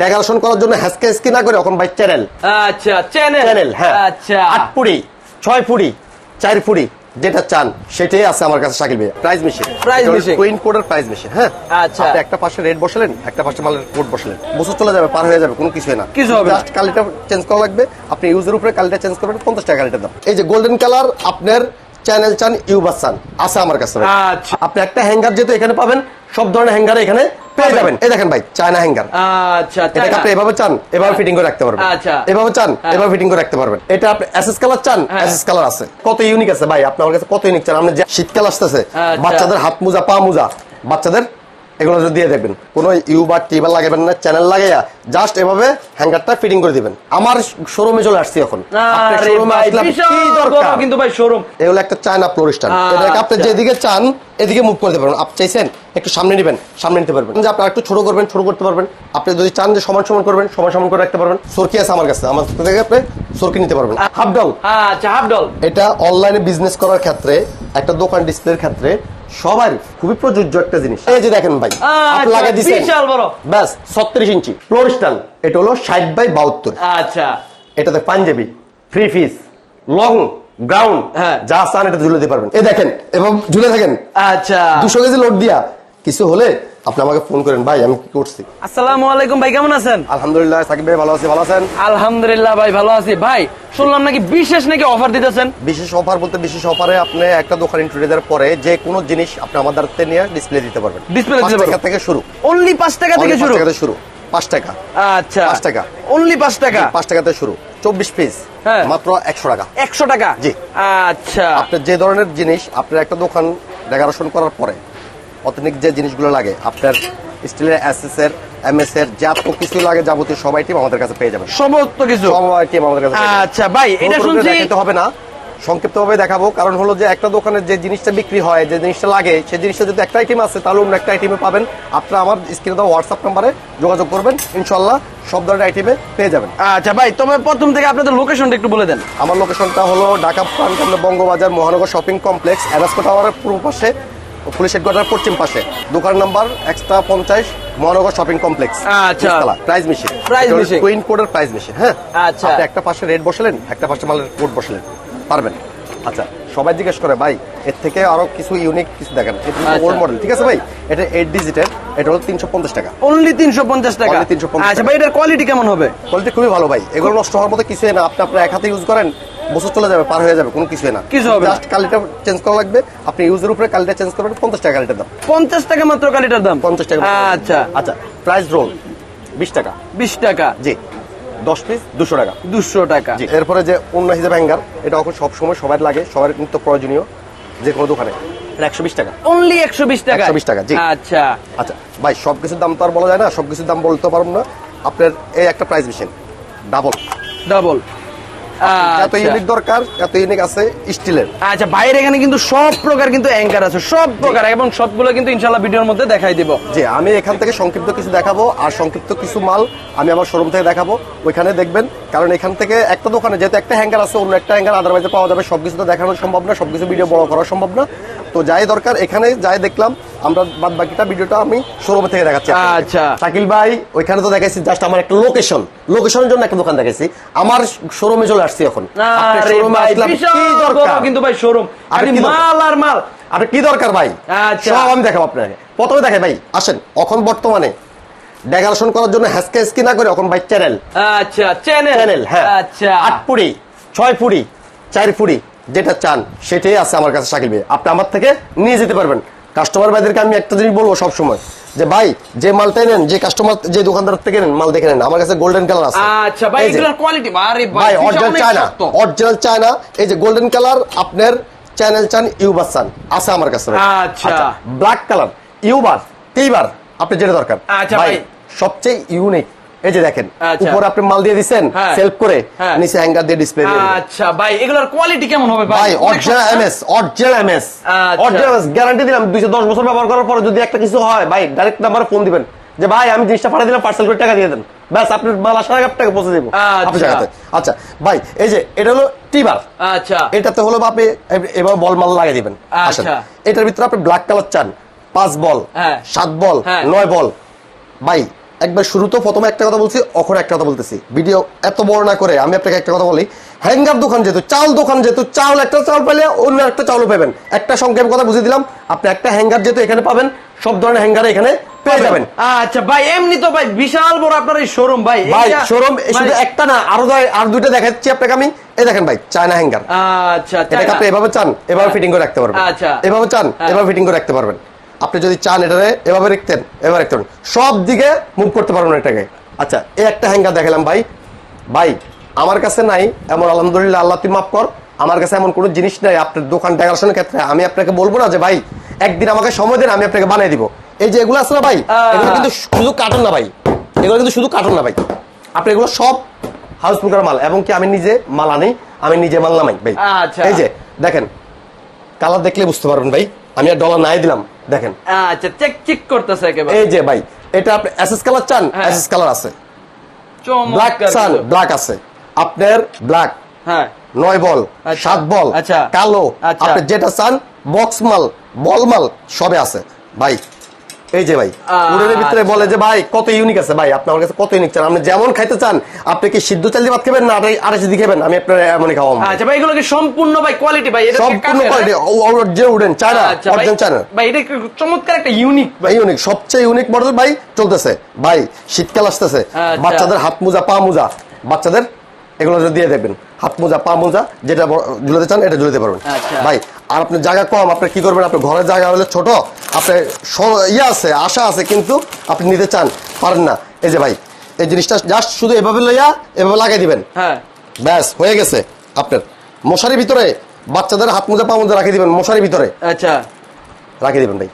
Decoration করার জন্য হ্যাসকে হ্যাসকি না করে এখন ভাই চ্যানেল। আচ্ছা চ্যানেল? চ্যানেল হ্যাঁ। আচ্ছা। আট ফুড়ি ছয় ফুড়ি চার ফুড়ি যেটা চান সেটাই আছে আমার কাছে শাকিল ভাই price machine Price machine। Twin কোডের প্রাইস মেশিন হ্যাঁ? আচ্ছা। আপনি একটা পাশে রেট বসালেন একটা পাশে মালের কোড বসালেন। বছর চলে যাবে পার হয়ে যাবে কোনো কিছুই না। কিছু হবে। জাস্ট কালিটা চেঞ্জ করা লাগবে। আপনি ইউজের উপরে কালিটা চেঞ্জ করবেন পঞ্চাশ টাকা কালিটা দাম এই যে গোল্ডেন কালার আপনার চ্যানেল চান ইউবাস চান আছে আমার কাছে আচ্ছা। আপনি একটা হ্যাঙ্গার যেহেতু এখানে পাবেন সব ধরনের হ্যাঙ্গার এখানে পেয়ে যাবেন এই দেখেন ভাই চায়না হ্যাঙ্গার আচ্ছা এটাকে আপনি এভাবে চান এভাবে ফিটিং করে রাখতে পারবেন আচ্ছা। এভাবে চান হ্যাঁ। এভাবে ফিটিং করে রাখতে পারবেন এটা আপনি এসএস কালার চান হ্যাঁ। এসএস কালার আছে কত ইউনিক আছে ভাই আপনার কাছে কত ইউনিক চান আপনি শীতকাল আসতেছে আচ্ছা। বাচ্চাদের হাত মোজা পা মোজা বাচ্চাদের এগুলো যদি দিয়ে দেখবেন কোনো ইউ বা টিবার লাগাবেন না চ্যানেল লাগাইয়া জাস্ট এভাবে হ্যাঙ্গারটা ফিটিং করে দিবেন। আমার শোরুমে চলে আসছি এখন। কিন্তু ভাই শোরুম এগুলো একটা চায়না ফ্লোরিস্টান এটাকে আপনি আচ্ছা। যেদিকে চান এদিকে মুভ করতে পারবেন। আপনি চাইছেন একটু সামনে নেবেন সামনে নিতে পারবেন। যে আপনি একটু ছোট করবেন ছোট করতে পারবেন। আপনি যদি চান যে সমান সমান করবেন সমান সমান করে রাখতে পারবেন। সরকি আছে আমার কাছে। আমার থেকে আপনি সরকি নিতে পারবেন। হাফ ডাউন আচ্ছা হাফ ডল এটা অনলাইনে বিজনেস করার ক্ষেত্রে একটা দোকান ডিসপ্লের ক্ষেত্রে সবার খুবই প্রযোজ্য একটা জিনিস। এই যে দেখেন ভাই লাগা লাগাই আচ্ছা বিশাল বড়। ব্যাস ছত্রিশ ইঞ্চি। ফ্লোরিস্টান এটা হলো ষাট বাই বাহাত্তর। আচ্ছা। এটাতে Punjabi free piece long ground হ্যাঁ। যা চান এটা ঝুলে দিতে পারবেন। এই দেখেন এবং ঝুলে থাকেন। আচ্ছা। 200 কেজি লোড দিয়া কিছু হলে আপনি আমাকে ফোন করেন ভাই আমি কি করছি? আসসালামু আলাইকুম ভাই কেমন আছেন? আলহামদুলিল্লাহ সাকিব ভাই ভালো আছি ভালো আছেন? আলহামদুলিল্লাহ ভাই ভালো আছি। ভাই শুনলাম নাকি বিশেষ নাকি অফার দিতেছেন? বিশেষ অফার বলতে বিশেষ অফারে আপনি একটা দোকান ইন্ট্রোডিউস দেওয়ার পরে যে কোনো জিনিস আপনি আমাদের হাতে নিয়ে ডিসপ্লে দিতে পারবেন। Display দিতে পাঁচ পারব। টাকা থেকে শুরু। অনলি পাঁচ টাকা থেকে শুরু? টাকা শুরু। পাঁচ টাকা। আচ্ছা। পাঁচ টাকা। অনলি পাঁচ টাকা? পাঁচ টাকা থেকে শুরু। চব্বিশ পিস হ্যাঁ। মাত্র একশো টাকা। একশো টাকা? জি। আচ্ছা। আপনার যে ধরনের জিনিস আপনার একটা দোকান ডেকারেশন করার পরে অথেন্টিক যে জিনিসগুলো লাগে আপনার স্টিলের এসএস এর এমএস এর যত কিছু লাগে যাবতীয় সব আইটেম আমাদের কাছে পেয়ে যাবেন। সমস্ত কিছু? সব আইটেম আমাদের কাছে আচ্ছা ভাই এটা শুনছি দেখাতে হবে না সংক্ষিপ্ত ভাবে দেখাবো কারণ হলো যে একটা দোকানে যে জিনিসটা বিক্রি হয় যে জিনিসটা লাগে সেই জিনিসটা যদি একটা আইটেম আছে তাহলে অন্য একটা আইটেমে পাবেন। আপনারা আমার স্ক্রিনে দেওয়া হোয়াটসঅ্যাপ নাম্বারে যোগাযোগ করবেন ইনশাল্লাহ সব ধরনের আইটেমে পেয়ে যাবেন। আচ্ছা ভাই তবে প্রথম থেকে আপনাদের লোকেশনটা একটু বলে দেন। আমার লোকেশনটা হলো ঢাকা প্রাণকেন্দ্র বঙ্গবাজার মহানগর শপিং কমপ্লেক্স অ্যারাস্কো টাওয়ারের পূর্ব পাশে। পুলিশ হেডকোয়ার্টার পশ্চিম পাশে। দোকান নাম্বার এক্সট্রা পঞ্চাশ মহানগর শপিং কমপ্লেক্স। আচ্ছা। Price machine Price machine। Twin কোডের প্রাইস মেশিন হ্যাঁ? আচ্ছা। একটা পাশে রেট বসালেন একটা পাশে মালের কোড বসালেন। পারবেন? আচ্ছা সবাই জিজ্ঞেস করে ভাই এর থেকে আরও কিছু ইউনিক কিছু দেখেন। এটা আচ্ছা। ওল্ড মডেল ঠিক আছে ভাই? এটা এইট ডিজিটের এটা হলো তিনশো পঞ্চাশ টাকা। অনলি তিনশো পঞ্চাশ টাকা? Only 350 আচ্ছা ভাই এটার কোয়ালিটি কেমন হবে? কোয়ালিটি খুবই ভালো ভাই। এগুলো নষ্ট হওয়ার মতো কিছুই না। আপনি আপনার এক হাতে ইউজ করেন বছর চলে যাবে পার হয়ে যাবে কোনো কিছুই না। কিছু হবে জাস্ট কালিটা চেঞ্জ করা লাগবে। আপনি ইউজের উপরে কালিটা চেঞ্জ করবেন পঞ্চাশ টাকা কালিটার দাম। পঞ্চাশ টাকা মাত্র কালিটার দাম? পঞ্চাশ টাকা আচ্ছা। আচ্ছা প্রাইস রোল বিশ টাকা। বিশ টাকা। জি। দশ পিস দুশো টাকা। দুশো টাকা। এরপরে যে অন্য হিসেবে হ্যাঙ্গার এটা এখন সবসময় সবার লাগে সবার নিত্য প্রয়োজনীয় যে কোনো দোকানে। একশো বিশ টাকা। অনলি একশো বিশ টাকা? 120 টাকা, জি। আচ্ছা। আচ্ছা ভাই সব কিছুর দাম তো আর বলা যায় না সব কিছুর দাম বলতে পারব না। আপনার এই একটা প্রাইস মেশিন ডাবল ডাবল এত ইউনিক দরকার এত ইউনিক আছে স্টিলের। আচ্ছা বাইরে এখানে কিন্তু সব প্রকার কিন্তু অ্যাঙ্কার আছে সব প্রকার এবং সবগুলো কিন্তু ইনশাল্লাহ ভিডিওর মধ্যে দেখাই দিব। যে আমি এখান থেকে সংক্ষিপ্ত কিছু দেখাবো আর সংক্ষিপ্ত কিছু মাল আমি আমার শোরুম থেকে দেখাবো। ওইখানে দেখবেন কারণ এখান থেকে একটা দোকানে যেহেতু একটা হ্যাঙ্গার আছে অন্য একটা হ্যাঙ্গার আদারওয়াইজে পাওয়া যাবে সবকিছু তো দেখানো সম্ভব না সবকিছু ভিডিও বড় করা সম্ভব না। তো যাই দরকার এখানে যাই দেখলাম আমরা বাদ বাকিটা ভিডিওটা আমি শোরুম থেকে দেখাচ্ছি আচ্ছা। শাকিল ভাই ওইখানে তো দেখাইছি জাস্ট আমার একটা লোকেশন লোকেশনের জন্য একটা দোকান দেখাইছি। আমার শোরুমে চলে আসছি এখন। আসলাম, কি দরকার? কিন্তু ভাই শোরুম দরকার? মাল আর মাল। আপনার কি দরকার ভাই? আচ্ছা। সব আমি দেখাবো আপনাকে। প্রথমে দেখে ভাই আসেন এখন বর্তমানে ডেকারেশন করার জন্য হ্যাসকে হ্যাসকি না করে এখন ভাই চ্যানেল আচ্ছা চ্যানেল চ্যানেল হ্যাঁ। আচ্ছা। আট ফুড়ি ছয় ফুড়ি চার ফুড়ি যেটা চান সেটাই আছে আমার কাছে শাকিল ভাই আপনি আমার থেকে নিয়ে যেতে পারবেন কাস্টমার ভাইদেরকে আমি একটা জিনিস বলব সবসময় যে ভাই যে মালটা নেন যে কাস্টমার যে দোকানদার থেকে নেন মাল দেখে নেন আমার কাছে গোল্ডেন কালার আছে আচ্ছা ভাই এগুলোর কোয়ালিটি আরে ভাই অরিজিনাল চায়না। অরিজিনাল চায়না এই যে গোল্ডেন কালার আপনার চ্যানেল চান ইউবার চান আছে আমার কাছে আচ্ছা। ব্ল্যাক কালার ইউবার টিবার আপনি যেটা দরকার আচ্ছা, ভাই। সবচেয়ে ইউনিক এই যে দেখেন আচ্ছা। উপরে আপনি মাল দিয়ে দিচ্ছেন হ্যাঁ। সেলফ করে হ্যাঁ। নিচে হ্যাঙ্গার দিয়ে ডিসপ্লে দিয়ে আচ্ছা ভাই এগুলোর কোয়ালিটি কেমন হবে ভাই original? MS original MS. Original guarantee দিলাম দুইশো দশ বছর ব্যবহার করার পরে যদি একটা কিছু হয় ভাই ডাইরেক্ট নাম্বারে ফোন দিবেন যে ভাই আমি জিনিসটা পাঠিয়ে দিলাম পার্সেল করে টাকা দিয়ে দেন ব্যাস আপনার মাল আসার আগে আপনাকে পৌঁছে দেবো আচ্ছা। আচ্ছা ভাই এই যে এটা হলো টিবার আচ্ছা এটাতে হলো আপনি এবার বল মাল লাগিয়ে দিবেন আচ্ছা। এটার ভিতরে আপনি ব্ল্যাক কালার চান পাঁচ বল হ্যাঁ। সাত বল হ্যাঁ। নয় বল ভাই একবার শুরুতে প্রথমে একটা কথা বলছি এখন একটা কথা বলতেছি ভিডিও এত বড় না করে আমি আপনাকে একটা কথা বলি হ্যাঙ্গার দোকান যেহেতু চাল দোকান যেহেতু চাল একটা চাল পেলে অন্য একটা চালও পাবেন একটা সংক্ষেপ কথা বুঝিয়ে দিলাম আপনি একটা হ্যাঙ্গার যেহেতু এখানে পাবেন সব ধরনের হ্যাঙ্গার এখানে পেয়ে যাবেন আচ্ছা ভাই এমনি তো ভাই বিশাল বড় আপনার এই শোরুম ভাই ভাই শোরুম শুধু একটা না আরও আর দুইটা দেখাচ্ছি আপনাকে আমি এই দেখেন ভাই চায়না হ্যাঙ্গার আচ্ছা এটাকে চায়না। আপনি এভাবে চান এভাবে। ফিটিং করে রাখতে পারবেন আচ্ছা। এভাবে চান হ্যাঁ। এভাবে ফিটিং করে রাখতে পারবেন আপনি যদি চান এটারে এভাবে রাখতেন এভাবে রাখতে পারবেন সব দিকে মুভ করতে পারবেন এটাকে। আচ্ছা এই একটা হ্যাঙ্গার দেখালাম ভাই। ভাই আমার কাছে নাই এমন আলহামদুলিল্লাহ আল্লাহ তুই মাফ কর। আমার কাছে এমন কোনো জিনিস নাই আপনার দোকান ডেকোরেশনের ক্ষেত্রে। আমি আপনাকে বলব না যে ভাই একদিন আমাকে সময় দিন আমি আপনাকে বানিয়ে দিব। এই যে এগুলো আছে না ভাই এগুলো কিন্তু শুধু কার্টন না ভাই। এগুলো কিন্তু শুধু কার্টন না ভাই। আপনি এগুলো সব হাউসফুল করা মাল এবং কি আমি নিজে মাল আনি আমি নিজে মাল নামাই ভাই। আচ্ছা। এই যে দেখেন কালার দেখলে বুঝতে পারবেন ভাই। আমি আর ডলার নাই দিলাম দেখেন আচ্ছা চেক চেক করতেছে একেবারে এই যে ভাই এটা আপনি এসএস কালার চান হ্যাঁ। এসএস কালার আছে ব্ল্যাক চান ব্ল্যাক আছে আপনার ব্ল্যাক হ্যাঁ নয় বল আচ্ছা। সাত বল আচ্ছা। কালো আচ্ছা। আপনি যেটা চান বক্স মাল বল মাল সবে আছে ভাই এই যে ভাই আচ্ছা। উড়ের ভিতরে বলে যে ভাই কত ইউনিক আছে ভাই আপনার কাছে কত ইউনিক চান আপনি যেমন খাইতে চান আপনি কি সিদ্ধ চাল দিয়ে ভাত খাবেন না আড়াইশি দিয়ে খাবেন? আমি আপনার এমনই খাওয়াবো। আচ্ছা ভাই এগুলো কি সম্পূর্ণ ভাই কোয়ালিটি ভাই? এটা সম্পূর্ণ কোয়ালিটি যে উডেন চায়না আচ্ছা ভাই অরিজিনাল চায়না। ভাই এটা চমৎকার একটা ইউনিক ভাই ভাই। ইউনিক সবচেয়ে ইউনিক মডেল ভাই চলতেছে। ভাই শীতকাল আসতেছে। আচ্ছা। বাচ্চাদের হাত মোজা পা মোজা বাচ্চাদের এগুলো দিয়ে দেবেন। হাত মোজা পা মোজা যেটা ঝুলাতে চান এটা ঝুলাতে পারবেন। আচ্ছা। ভাই আর আপনার জায়গা কম আপনি কি করবেন আপনার ঘরের জায়গা হলে ছোট আপনার ইয়ে আছে আশা আছে কিন্তু আপনি নিতে চান পারেন না। এই যে ভাই এই জিনিসটা জাস্ট শুধু এভাবে লইয়া এভাবে লাগাই দিবেন। হ্যাঁ। ব্যাস হয়ে গেছে আপনার। মশারির ভিতরে বাচ্চাদের হাত মোজা পা মোজা রাখিয়ে দিবেন মশারির ভিতরে। আচ্ছা। রাখিয়ে দিবেন ভাই।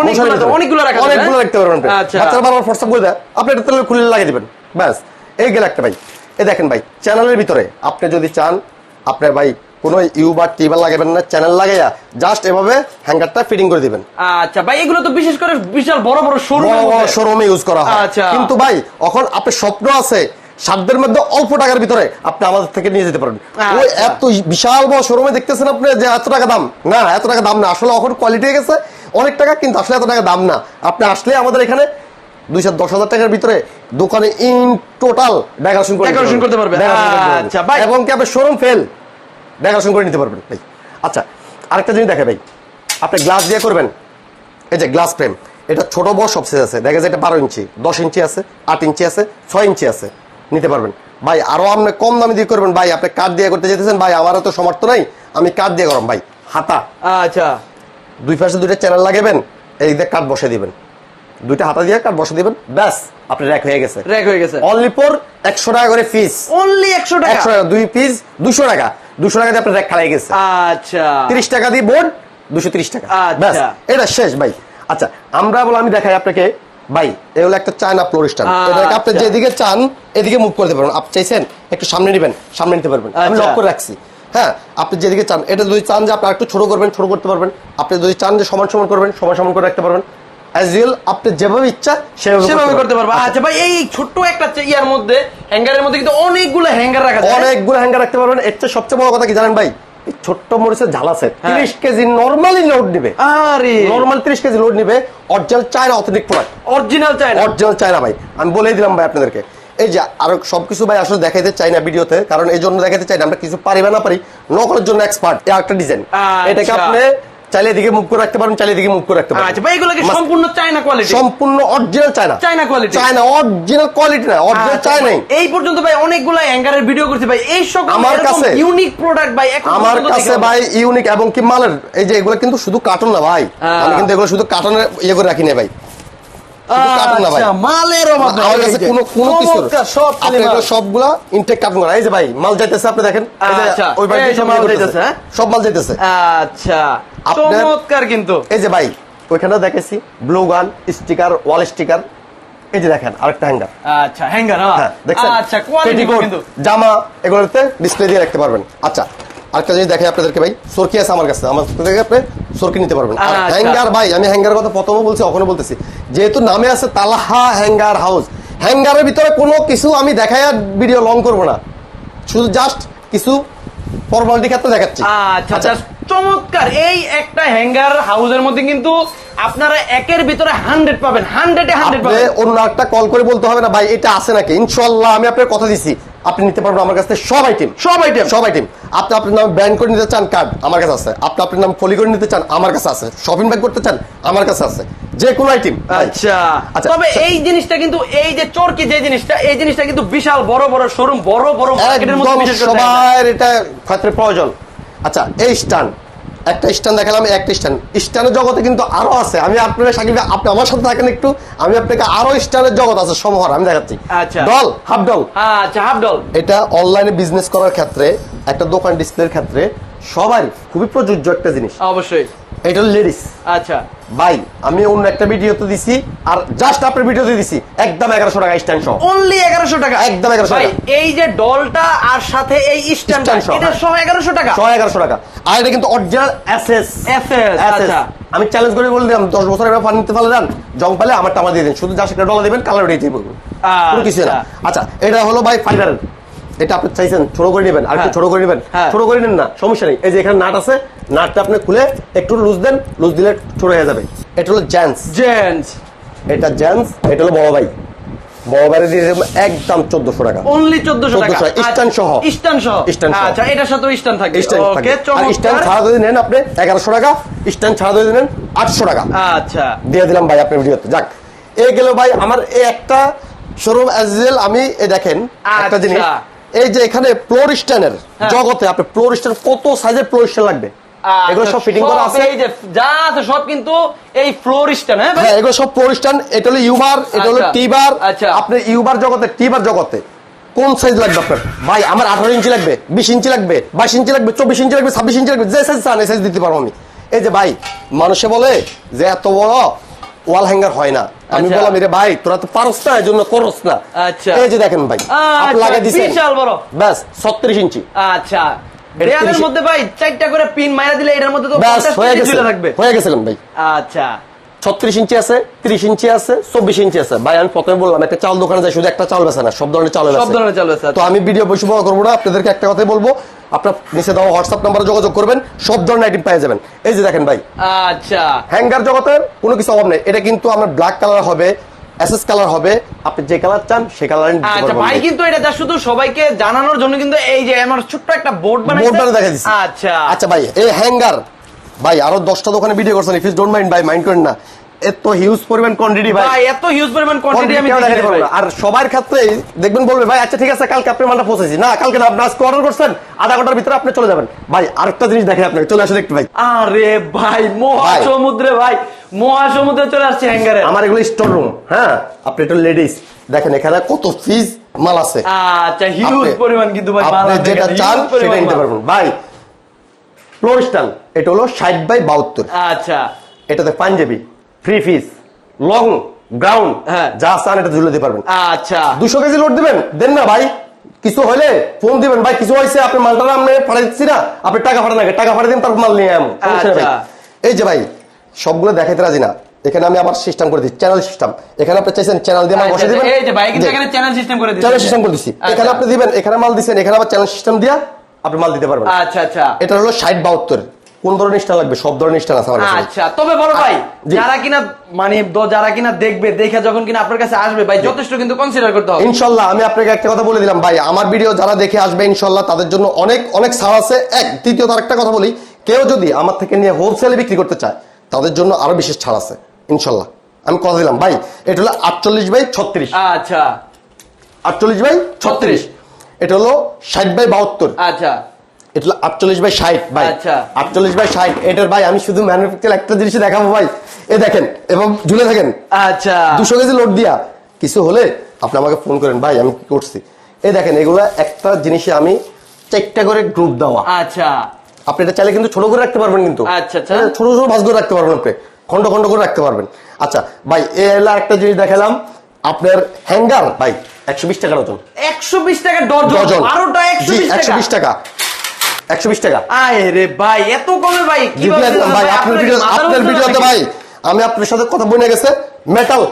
অনেকগুলো অনেকগুলো রাখা অনেকগুলো হ্যাঁ? রাখতে পারবেন আপনি। আচ্ছা। বাচ্চারা বারবার ফোর্সআপ করে দেয় আপনি এটা তাহলে খুলে লাগিয়ে দিবেন। ব্যাস। এই গেল একটা ভাই। এই দেখেন ভাই চ্যানেলের ভিতরে আপনি যদি চান আপনার ভাই কোনো ইউ বা টিবার লাগাবেন না চ্যানেল লাগাইয়া জাস্ট এভাবে হ্যাঙ্গারটা ফিটিং করে দিবেন। আচ্ছা ভাই এগুলো তো বিশেষ করে বিশাল বড় বড় শোরুম শোরুমে ইউজ করা হয়। আচ্ছা। কিন্তু ভাই এখন আপনার স্বপ্ন আছে সাধ্যের মধ্যে অল্প টাকার ভিতরে আপনি আমাদের থেকে নিয়ে যেতে পারবেন। ওই আচ্ছা। এত বিশাল বড় শোরুমে দেখতেছেন আপনি যে এত টাকা দাম? না এত টাকা দাম না। আসলে এখন কোয়ালিটি হয়ে গেছে অনেক টাকা কিন্তু আসলে এত টাকা দাম না। আপনি আসলে আমাদের এখানে দুইশো দশ হাজার টাকার ভিতরে দোকানে ইন টোটাল ডেকোরেশন Decoration করতে। আচ্ছা, ভাই। এবং কি আপনি শোরুম ফেল ডেকোরেশন করে নিতে পারবেন ভাই। আচ্ছা আরেকটা জিনিস দেখে ভাই। আপনি গ্লাস দিয়ে করবেন। এই যে গ্লাস ফ্রেম এটা ছোট বড় সব সাইজ আছে। দেখা যায় এটা বারো ইঞ্চি দশ ইঞ্চি আছে আট ইঞ্চি আছে ছয় ইঞ্চি আছে। নিতে পারবেন। ভাই আরও আপনি কম দামে দিয়ে করবেন। ভাই আপনি কাঠ দিয়ে করতে যেতেছেন ভাই আমারও তো সমর্থ নাই আমি কাঠ দিয়ে করাম ভাই। হাতা। আচ্ছা। দুই পাশে দুইটা চ্যানেল লাগাবেন এই দিয়ে কাঠ বসে দিবেন। দুইটা হাতা দিয়ে কাঠ বসে দিবেন ব্যাস আপনি র্যাক হয়ে গেছে। র্যাক হয়ে গেছে। অনলি ফর একশো টাকা করে ফিস অনলি একশো টাকা? একশো টাকা দুই পিস দুশো টাকা। দুশো টাকা দিয়ে আপনার র্যাক খালাই গেছে। আচ্ছা। তিরিশ টাকা দিয়ে বোর্ড দুশো তিরিশ টাকা। আচ্ছা। ব্যাস এটা শেষ ভাই। আচ্ছা আমরা বলে আমি দেখাই আপনাকে। ভাই এ হলো একটা চায়না ফ্লোর স্ট্যান্ড এটাকে আপনি আচ্ছা। যেদিকে চান এদিকে মুভ করতে পারবেন। আপনি চাইছেন একটু সামনে নেবেন সামনে নিতে পারবেন। আমি আচ্ছা। লক করে রাখছি। হ্যাঁ আপনি যেদিকে চান এটা যদি চান যে আপনি একটু ছোট করবেন ছোট করতে পারবেন। আপনি যদি চান যে সমান সমান করবেন সমান সমান করে রাখতে পারবেন। অ্যাজ ইউল আপনি যেভাবে ইচ্ছা সেভাবে করতে পারব আচ্ছা ভাই এই ছোট্ট একটা ইয়ার মধ্যে হ্যাঙ্গারের মধ্যে কিন্তু অনেকগুলো হ্যাঙ্গার রাখা যায়। অনেকগুলো হ্যাঙ্গার রাখতে পারবেন। এর চেয়ে সবচেয়ে বড় কথা কি জানেন ভাই? ছোট্ট মরিচের ঝাল আছে হ্যাঁ। তিরিশ কেজি নর্মালি লোড নিবে। আরে। নর্মাল তিরিশ কেজি লোড নিবে। Original China authentic product original original China ভাই। আমি বলেই দিলাম ভাই আপনাদেরকে। এই যে আরও সবকিছু ভাই আসলে দেখাইতে চাই না ভিডিওতে কারণ এই জন্য দেখাইতে চাই না। আমরা কিছু পারি বা না পারি নকলের জন্য এক্সপার্ট একটা ডিজাইন আচ্ছা। এটাকে আপনি চাইলে এদিকে মুভ করে রাখতে পারেন চাইলে এদিকে মুভ করে রাখতে পারেন। আচ্ছা ভাই এগুলো কি সম্পূর্ণ চায়না কোয়ালিটি সম্পূর্ণ original China. China quality? China original quality না অরিজিনাল আচ্ছা, এই পর্যন্ত ভাই অনেকগুলো হ্যাঙ্গারের ভিডিও করছি ভাই। এই সকল আমার কাছে- ইউনিক প্রোডাক্ট ভাই এখন আমার কাছে ভাই ইউনিক এবং কি মালের এই যে এগুলো কিন্তু শুধু কার্টুন না ভাই। আমি কিন্তু এগুলো শুধু কার্টুনের ইয়ে করে রাখি না ভাই। আচ্ছা। সবগুলা ইনটেক কার্টুন করা। এই যে ভাই মাল যাইতেছে আপনি দেখেন। আচ্ছা, ওই সব মাল ইয়ে যাইতেছে, হ্যাঁ? সব মাল যাইতেছে। আচ্ছা। চমৎকার কিন্তু। এই যে ভাই ওইখানে দেখেছি ব্লু গান স্টিকার ওয়াল স্টিকার এই যে দেখেন আরেকটা হ্যাঙ্গার আচ্ছা হ্যাঙ্গার হ্যাঁ দেখছেন? আচ্ছা কোয়ালিটি কিন্তু। জামা এগুলোতে ডিসপ্লে দিয়ে রাখতে পারবেন। আচ্ছা আরেকটা জিনিস দেখে আপনাদেরকে ভাই সরকি আছে আমার কাছে। আমার থেকে আপনি সরকি নিতে পারবেন। আর আচ্ছা। হ্যাঙ্গার ভাই আমি হ্যাঙ্গার কথা প্রথমে বলছি এখনও বলতেছি। যেহেতু নামে আছে তালাহা হ্যাঙ্গার হাউস হ্যাঙ্গারের ভিতরে কোনো কিছু আমি দেখাই আর ভিডিও লং করব না। শুধু জাস্ট কিছু ফর্মালিটি ক্ষেত্রে দেখাচ্ছি। আচ্ছা, just চমৎকার। এই একটা হ্যাঙ্গার হাউসের মধ্যে কিন্তু আপনারা একের ভিতরে হান্ড্রেড পাবেন হান্ড্রেডে হান্ড্রেড পাবেন। অন্য একটা কল করে বলতে হবে না ভাই এটা আছে নাকি? ইনশাল্লাহ আমি আপনার কথা দিছি। আপনি নিতে পারবেন আমার কাছ সব আইটেম সব আইটেম সব আইটেম আপনি আপনার নাম করে নিতে চান কার্ড আমার কাছে আছে। আপনি আপনার নাম ফলি করে নিতে চান আমার কাছে আছে। শপিং ব্যাগ করতে চান আমার কাছে আছে। যে কোনো আইটেম আচ্ছা। আচ্ছা, তবে আচ্ছা। এই জিনিসটা কিন্তু এই যে চরকি যে জিনিসটা এই জিনিসটা কিন্তু বিশাল বড় বড় শোরুম বড় বড় মার্কেটের মধ্যে। সবার এটা ক্ষেত্রে প্রয়োজন। আচ্ছা এই স্টান একটা স্টান দেখালাম একটা স্টান স্টানের জগতে কিন্তু আরও আছে। আমি আপনার সাকিব আপনি আমার সাথে থাকেন একটু আমি আপনাকে আরও স্টানের জগৎ আছে সমহর আমি দেখাচ্ছি। আচ্ছা। ডল হাফ ডল আচ্ছা হাফ ডল এটা অনলাইনে বিজনেস করার ক্ষেত্রে একটা দোকান ডিসপ্লের ক্ষেত্রে সবারই খুবই প্রযোজ্য একটা জিনিস। অবশ্যই। এটা লেডিস আচ্ছা। ভাই আমি অন্য একটা ভিডিওতে দিছি আর জাস্ট আপনার ভিডিওতে দিছি একদম এগারোশো টাকা স্ট্যান্ড সহ অনলি এগারোশো টাকা? একদম 1100 ভাই, টাকা। এই যে ডলটা আর সাথে এই Stand সহ, এটা হ্যাঁ। সহ এগারোশো টাকা? ছয় এগারোশো টাকা। আর এটা কিন্তু অরিজিনাল এসএস SS, আচ্ছা। আমি চ্যালেঞ্জ করে বলে দিলাম দশ বছর এবার পানি নিতে পারলে যান জং পালে আমার টামা দিয়ে দিন। শুধু যা সেটা ডলার দিবেন কালার উঠে যাবে কোনো কিছু না। আচ্ছা এটা হলো ভাই ফাইবার এটা আপনি চাইছেন ছোট করে নেবেন আর একটু হ্যাঁ। ছোট করে নেবেন? হ্যাঁ। ছোট করে নেন না সমস্যা নেই। এই যে এখানে নাট আছে নাটটা আপনি খুলে একটু লুজ দেন লুজ দিলে ছোট হয়ে যাবে। এটা হলো জেন্টস। জেন্টস। এটা জেন্টস এটা হলো বড় ভাই। বড় ভাই দিয়ে একদম চোদ্দশো টাকা। অনলি চোদ্দশো টাকা। স্ট্যান্ড সহ। স্ট্যান্ড সহ স্ট্যান্ড আচ্ছা এটার সাথে স্ট্যান্ড থাকে। ওকে আর স্ট্যান্ড ছাড়া যদি নেন আপনি এগারোশো টাকা স্ট্যান্ড ছাড়া যদি নেন আটশো টাকা। আচ্ছা। দিয়ে দিলাম ভাই আপনার ভিডিওতে। যাক গেল ভাই আমার এই একটা শোরুম অ্যাজ আমি এ দেখেন একটা আচ্ছা। জিনিস। এই যে এখানে ফ্লোর স্ট্যান্ডের হ্যাঁ। জগতে আপনি ফ্লোর কত সাইজের ফ্লোর লাগবে এগুলো আচ্ছা, সব ফিটিং করা আছে এই যে যা আছে সব কিন্তু এই ফ্লোর স্ট্যান্ড হ্যাঁ হ্যাঁ এগুলো সব ফ্লোর স্ট্যান্ড এটা হলো ইউবার এটা হলো আচ্ছা। টিবার আচ্ছা। আপনার ইউবার জগতে টিবার জগতে কোন সাইজ লাগবে আপনার ভাই আমার আঠারো ইঞ্চি লাগবে বিশ ইঞ্চি লাগবে বাইশ ইঞ্চি লাগবে চব্বিশ ইঞ্চি লাগবে ছাব্বিশ ইঞ্চি লাগবে যে সাইজ চান এই সাইজ দিতে পারব আমি এই যে ভাই মানুষে বলে যে এত বড় ওয়াল হ্যাঙ্গার হয় না। আমি আচ্ছা। বললাম রে ভাই তোরা তো পারস না এই জন্য করস না। আচ্ছা। এই যে দেখেন ভাই আচ্ছা, লাগাই দিছেন। বিশাল বড়। ব্যাস ছত্রিশ ইঞ্চি। আচ্ছা। দেয়ালের 30 মধ্যে ভাই চারটা করে পিন মাইরা দিলে এটার মধ্যে তো ব্যাস 50 হয়ে থাকবে। হয়ে গেছিলাম ভাই? আচ্ছা। ছত্রিশ ইঞ্চি আছে ত্রিশ ইঞ্চি আছে চব্বিশ ইঞ্চি আছে। ভাই আমি প্রথমে বললাম একটা চাল দোকানে যাই শুধু একটা চাল বেছে না সব ধরনের চাল সব ধরনের চাল তো আমি ভিডিও বেশি বড় করব না আপনাদেরকে একটা কথাই বলব। আপনার নিচে দেওয়া হোয়াটসঅ্যাপ নাম্বারে যোগাযোগ করবেন সব ধরনের আইটেম পেয়ে যাবেন। এই যে দেখেন ভাই আচ্ছা। হ্যাঙ্গার জগতের কোনো কিছু অভাব নেই। এটা কিন্তু আমার ব্ল্যাক কালার হবে এসএস কালার হবে আপনি যে কালার চান সে কালার আচ্ছা ভাই কিন্তু এটা যা শুধু সবাইকে জানানোর জন্য কিন্তু এই যে আমার ছোট্ট একটা বোর্ড বোর্ড বানিয়ে দেখা দিচ্ছি আচ্ছা। আচ্ছা ভাই এই হ্যাঙ্গার ভাই আরও দশটা দোকানে ভিডিও করছেন ইফ ইস ডোন্ট মাইন্ড ভাই মাইন্ড করেন না। এত হিউজ পরিমাণ কোয়ান্টিটি ভাই। এত হিউজ পরিমাণ কোয়ান্টিটি আমি দেখাতে পারবে। আর সবার ক্ষেত্রে দেখবেন বলবে ভাই আচ্ছা ঠিক আছে কালকে আপনি মালটা পৌঁছেছি না কালকে না আপনি আজকে অর্ডার করছেন আধা ঘণ্টার ভিতরে আপনি চলে যাবেন। ভাই আরেকটা জিনিস দেখে আপনাকে চলে আসুন একটু ভাই। আরে ভাই মহাসমুদ্রে ভাই মহাসমুদ্রে চলে আসছে হ্যাঙ্গারে আমার এগুলো স্টোর রুম হ্যাঁ? আপনি একটু লেডিস দেখেন এখানে কত ফিজ মাল আছে। আচ্ছা হিউজ পরিমাণ কিন্তু ভাই মাল আছে যেটা চান সেটা নিতে পারবেন। ভাই ফ্লোর স্টাইল এটা হলো ষাট বাই বাহাত্তর। আচ্ছা। এটাতে পাঞ্জাবি ফ্রি ফিস লং গ্রাউন্ড হ্যাঁ। যা চান এটা ঝুলে দিতে পারবেন। আচ্ছা। দুশো কেজি লোড দিবেন দেন না ভাই কিছু হলে ফোন দিবেন ভাই কিছু হয়েছে আপনি মালটা আমি দিচ্ছি না আপনি টাকা আগে টাকা পাঠিয়ে দিন তারপর মাল নিয়ে এমন। আচ্ছা। এই যে ভাই সবগুলো দেখাইতে রাজি না। এখানে আমি আবার সিস্টেম করে দিচ্ছি চ্যানেল সিস্টেম এখানে আপনি চাইছেন চ্যানেল দিয়ে মাল আচ্ছা, বসে দিবেন? এই যে ভাই কিন্তু এখানে চ্যানেল সিস্টেম করে দিচ্ছে। চ্যানেল সিস্টেম করে দিচ্ছি। এখানে আপনি দিবেন এখানে মাল দিচ্ছেন এখানে আবার চ্যানেল সিস্টেম দিয়া আপনি মাল দিতে পারবেন। আচ্ছা আচ্ছা। এটা হলো ষাট বাহাত্তর। কোন ধরনের স্টাইল লাগবে? সব ধরনের স্টাইল আছে আমার কাছে। আচ্ছা তবে বড় ভাই যারা কিনা মানে যারা কিনা দেখবে দেখে যখন কিনা আপনার কাছে আসবে ভাই যথেষ্ট কিন্তু কনসিডার করতে হবে। ইনশাল্লাহ আমি আপনাকে একটা কথা বলে দিলাম ভাই আমার ভিডিও যারা দেখে আসবে ইনশাল্লাহ তাদের জন্য অনেক অনেক ছাড় আছে। এক দ্বিতীয়ত আরেকটা কথা বলি কেউ যদি আমার থেকে নিয়ে হোলসেলে বিক্রি করতে চায় তাদের জন্য আরও বিশেষ ছাড় আছে ইনশাল্লাহ। আমি কথা দিলাম ভাই এটা হলো আটচল্লিশ বাই ছত্রিশ। আচ্ছা। আটচল্লিশ বাই ছত্রিশ। এটা হলো ষাট বাই বাহাত্তর। আচ্ছা। এটা আটচল্লিশ বাই ষাট ভাই। আচ্ছা। আটচল্লিশ বাই ষাট এটার ভাই আমি শুধু ম্যানুফ্যাকচার একটা জিনিস দেখাবো ভাই। এ দেখেন এবং ঝুলে থাকেন। আচ্ছা। দুশো কেজি লোড দিয়া। কিছু হলে আপনি আমাকে ফোন করেন ভাই আমি কি করছি? এই দেখেন এগুলা একটা জিনিসে আমি চারটা করে গ্রুপ দেওয়া। আচ্ছা। আপনি এটা চাইলে কিন্তু ছোট করে রাখতে পারবেন কিন্তু। আচ্ছা। হ্যাঁ, ছোট ছোট ভাজ করে রাখতে পারবেন আপনি। খন্ড খন্ড করে রাখতে পারবেন। আচ্ছা ভাই এ এলা একটা জিনিস দেখালাম। আপনার হ্যাঙ্গার ভাই একশো বিশ টাকা ওজন। একশো বিশ টাকা ডজন। বারোটা একশো বিশ টাকা। টাকা একশো বিশ টাকা। আয় রে ভাই এত কমে ভাই ভাই আপনার ভিডিও আপনার ভিডিওতে ভাই আমি আপনার সাথে কথা বলে গেছে মেটাল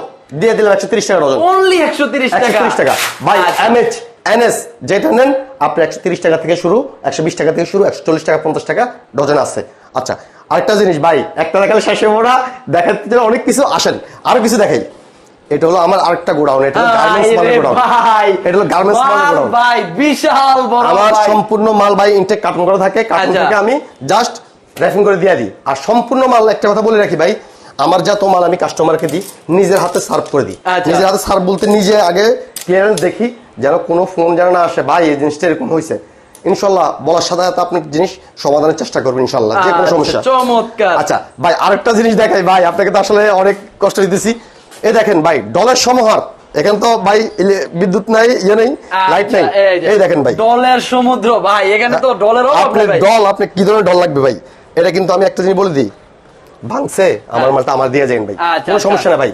দিয়ে দিলাম একশো তিরিশ টাকা ডজন। অনলি একশো তিরিশ টাকা। 130 টাকা। ভাই আচ্ছা। এমএচ এনএস যেটা নেন আপনি একশো তিরিশ টাকা থেকে শুরু একশো বিশ টাকা থেকে শুরু একশো চল্লিশ টাকা পঞ্চাশ টাকা ডজন আছে। আচ্ছা আরেকটা জিনিস ভাই একটা দেখালে শেষ হব না। দেখাতে অনেক কিছু আসেন। আরও কিছু দেখাই। এটা হলো আমার আরেকটা গোডাউন এটা হলো গার্মেন্টস মালের গোডাউন। এটা হলো গার্মেন্টস মালের মাল গোডাউন। ভাই বিশাল বড় আমার সম্পূর্ণ মাল ভাই ইনটেক কার্টন করা থাকে কার্টন আচ্ছা। থেকে আমি জাস্ট র্যাপিং করে দিয়ে দিই। আর সম্পূর্ণ মাল একটা কথা বলে রাখি ভাই আমার যত মাল আমি কাস্টমারকে দিই নিজের হাতে সার্ভ করে দিই। আচ্ছা। নিজের হাতে সার্ভ বলতে নিজে আগে ক্লিয়ারেন্স দেখি যেন কোনো ফোন যেন না আসে। ভাই এই জিনিসটা এরকম হয়েছে ইনশাল্লাহ বলার সাথে সাথে আপনি জিনিস সমাধানের চেষ্টা করবেন ইনশাল্লাহ। যে কোনো আচ্ছা, সমস্যা। চমৎকার। আচ্ছা ভাই আরেকটা জিনিস দেখাই ভাই আপনাকে তো আসলে অনেক কষ্ট দিতেছি। এই দেখেন ভাই ডলার সমাহার। এখানে তো ভাই বিদ্যুৎ নাই ইয়ে নেই লাইট নাই। আচ্ছা, এই দেখেন ভাই। ডলের সমুদ্র ভাই এখানে তো ডলের আপনি ডল আপনি কি ধরনের ডল লাগবে ভাই? এটা কিন্তু আমি একটা জিনিস বলে দিই। ভাঙছে আমার মালটা আমার দিয়ে যান ভাই। আচ্ছা, কোনো আচ্ছা। সমস্যা না ভাই।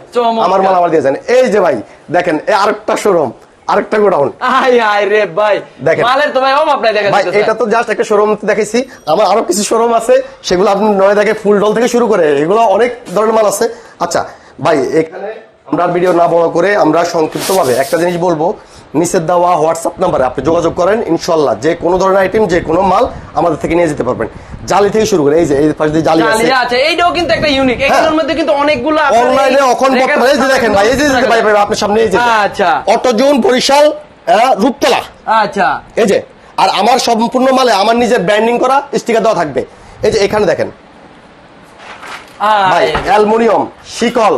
আমার মাল আমার দিয়ে যান এই যে ভাই দেখেন এই আরেকটা শোরুম আরেকটা গোডাউন। আয় আয় রে ভাই দেখেন। মালের তো ভাই অভাব নাই দেখা ভাই এটা তো জাস্ট একটা শোরুম দেখাইছি। আমার আরও কিছু শোরুম আছে সেগুলো আপনি নয় দেখে ফুল ডল থেকে শুরু করে এগুলো অনেক ধরনের মাল আছে। আচ্ছা ভাই এখানে আমরা ভিডিও না বড় করে আমরা সংক্ষিপ্ত ভাবে একটা জিনিস বলব। নিচের দেওয়া হোয়াটসঅ্যাপ নাম্বারে আপনি যোগাযোগ করেন ইনশাল্লাহ যে কোনো ধরনের আইটেম যে কোনো মাল আমাদের থেকে নিয়ে যেতে পারবেন। জালি থেকে শুরু করে এই যে এই পাশে জালি আছে। আছে এইটাও কিন্তু একটা ইউনিক এগুলোর মধ্যে কিন্তু অনেকগুলো অনলাইনে বর্তমানে এই যে দেখেন ভাই এই যে ভাই ভাই আপনার সামনে এই যে আচ্ছা। অটোজোন বরিশাল রূপতলা। আচ্ছা। এই যে আর আমার সম্পূর্ণ মালে আমার নিজের ব্র্যান্ডিং করা স্টিকার দেওয়া থাকবে। এই যে এখানে দেখেন ভাই অ্যালুমিনিয়াম শিকল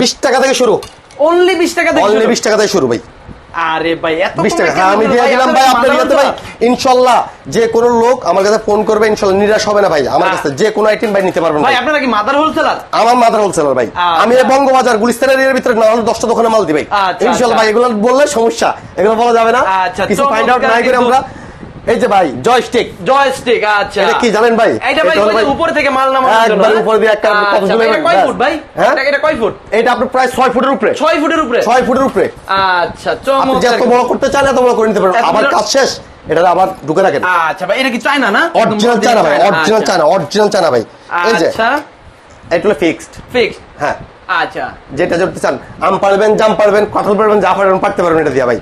বিশ টাকা থেকে শুরু। অনলি 20 টাকা থেকে অনলি শুরু। বিশ টাকা থেকে শুরু ভাই। আরে ভাই এত বিশ কমে টাকা হ্যাঁ আমি দিয়ে দিলাম ভাই আপনার ইয়েতে ভাই নষ্ট? ইনশাল্লাহ যে কোনো লোক আমার কাছে ফোন করবে ইনশাল্লাহ নিরাশ হবে না ভাই আমার। কাছে। যে কোনো আইটেম ভাই নিতে পারবেন ভাই আপনারা কি মাদার হোলসেলার? আমার মাথার হোলসেলার ভাই। আচ্ছা। আমি এই বঙ্গবাজার গুলিস্তানের এর ভিতরে না হলে দশটা দোকানে মাল দিই ভাই। আচ্ছা, ইনশাল্লাহ আচ্ছা। ভাই এগুলো বললে সমস্যা। এগুলো বলা যাবে না। কিছু ফাইন্ড আউট নাই করে আমরা এই যে ভাই জয়স্টিক জয়স্টিক আচ্ছা। এটা কি জানেন ভাই? এটা ভাই উপর থেকে মাল নামানোর জন্য একবার? উপর দিয়ে একটা আচ্ছা, কত এটা কয় ফুট ভাই? হ্যাঁ? এটা- এটা কয় ফুট? এটা আপনার প্রায় ছয় ফুটের উপরে। 6 ফুটের উপরে? ছয় ফুটের উপরে। আচ্ছা আপনি যত বড় করতে চান এত বড় করে নিতে পারবেন এত আবার কাজ শেষ এটা আবার ঢুকে রাখেন। আচ্ছা ভাই এটা কি চায়না না? অরিজিনাল চায়না ভাই অরিজিনাল চায়না অরিজিনাল চায়না ভাই। এই যে আচ্ছা। এটা হলো ফিক্সড ফিক্সড হ্যাঁ। আচ্ছা। যেটা করতে চান আম পারবেন জাম পারবেন কাঁঠাল পারবেন যা পারবেন পারতে পারবেন এটা দিয়া ভাই।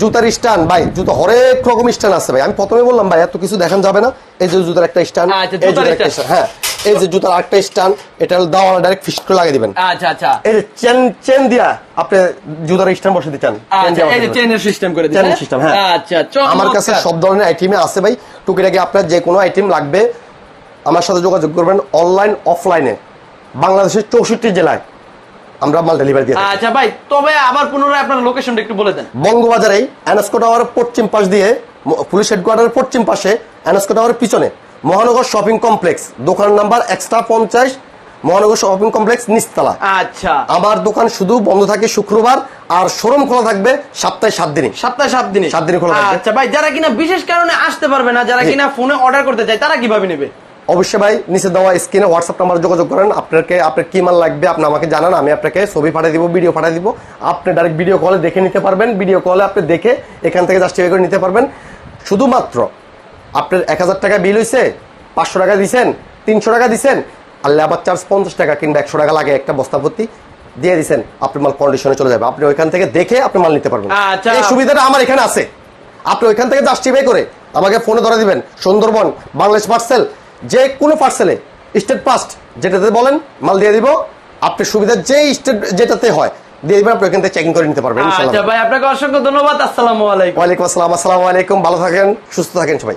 জুতার স্ট্যান্ড ভাই জুতো হরেক রকম স্টান আছে ভাই। আমি প্রথমে বললাম ভাই এত কিছু দেখান যাবে না। এই যে জুতার একটা স্ট্যান্ড আচ্ছা, এই জুতার একটা হ্যাঁ। এই যে জুতার একটা স্ট্যান্ড এটা দাওয়া ডাইরেক্ট ফিক্সড করে লাগিয়ে দিবেন। আচ্ছা আচ্ছা। এই যে চেন চেন দিয়া আপনি জুতার স্ট্যান্ড বসে দিচ্ছেন আচ্ছা এই যে চেনের সিস্টেম করে চেনের সিস্টেম হ্যাঁ? আচ্ছা আমার কাছে সব ধরনের আইটেমে আছে ভাই। টুকিটাকি আপনার যে কোনো আইটেম লাগবে আমার সাথে যোগাযোগ করবেন অনলাইন অফলাইনে বাংলাদেশের চৌষট্টি জেলায়। আমরা মাল ডেলিভারি দিয়ে আচ্ছা ভাই তবে আবার পুনরায় আপনার লোকেশনটা একটু বলে দেন। বঙ্গবাজারে এনএসকো টাওয়ারের পশ্চিম পাশ দিয়ে পুলিশ হেডকোয়ার্টারের পশ্চিম পাশে এনএসকো টাওয়ারের পিছনে মহানগর শপিং কমপ্লেক্স দোকান নাম্বার এক্সট্রা পঞ্চাশ মহানগর শপিং কমপ্লেক্স নিচতলা। আচ্ছা। আমার দোকান শুধু বন্ধ থাকে শুক্রবার আর শোরুম খোলা থাকবে সপ্তাহে সাত দিনই। সপ্তাহে সাত দিনে সাত দিনে খোলা থাকবে। আচ্ছা ভাই যারা কিনা বিশেষ কারণে আসতে পারবে না যারা কিনা ফোনে অর্ডার করতে চায় তারা কীভাবে নেবে? অবশ্যই ভাই নিচে দেওয়া স্ক্রিনে হোয়াটসঅ্যাপ নাম্বার যোগাযোগ করেন। আপনাকে আপনার কি মাল লাগবে আপনি আমাকে জানান আমি আপনাকে ছবি পাঠিয়ে দিব ভিডিও পাঠিয়ে দিব। আপনি ডাইরেক্ট ভিডিও কলে দেখে নিতে পারবেন। ভিডিও কলে আপনি দেখে এখান থেকে জাস্টিফাই করে নিতে পারবেন। শুধুমাত্র আপনার এক হাজার টাকা বিল হয়েছে পাঁচশো টাকা দিছেন তিনশো টাকা দিছেন আর লেবার চার্জ পঞ্চাশ টাকা কিংবা একশো টাকা লাগে একটা বস্তা ভর্তি দিয়ে দিছেন আপনার মাল কন্ডিশনে চলে যাবে। আপনি ওইখান থেকে দেখে আপনি মাল নিতে পারবেন। আচ্ছা। এই সুবিধাটা আমার এখানে আছে। আপনি ওইখান থেকে জাস্টিফাই করে আমাকে ফোনে ধরে দিবেন। সুন্দরবন বাংলাদেশ পার্সেল যে কোনো পার্সেলে স্টেট পাস্ট যেটাতে বলেন মাল দিয়ে দিব। আপনি সুবিধা যে স্টেট যেটাতে হয় দিয়ে দিবেন আপনি ওখান থেকে চেকিং করে নিতে পারবেন আচ্ছা ভাই আপনাকে অসংখ্য ধন্যবাদ আসসালামু আলাইকুম। ওয়ালাইকুম আসসালাম আসসালামু আলাইকুম ভালো থাকেন সুস্থ থাকেন সবাই।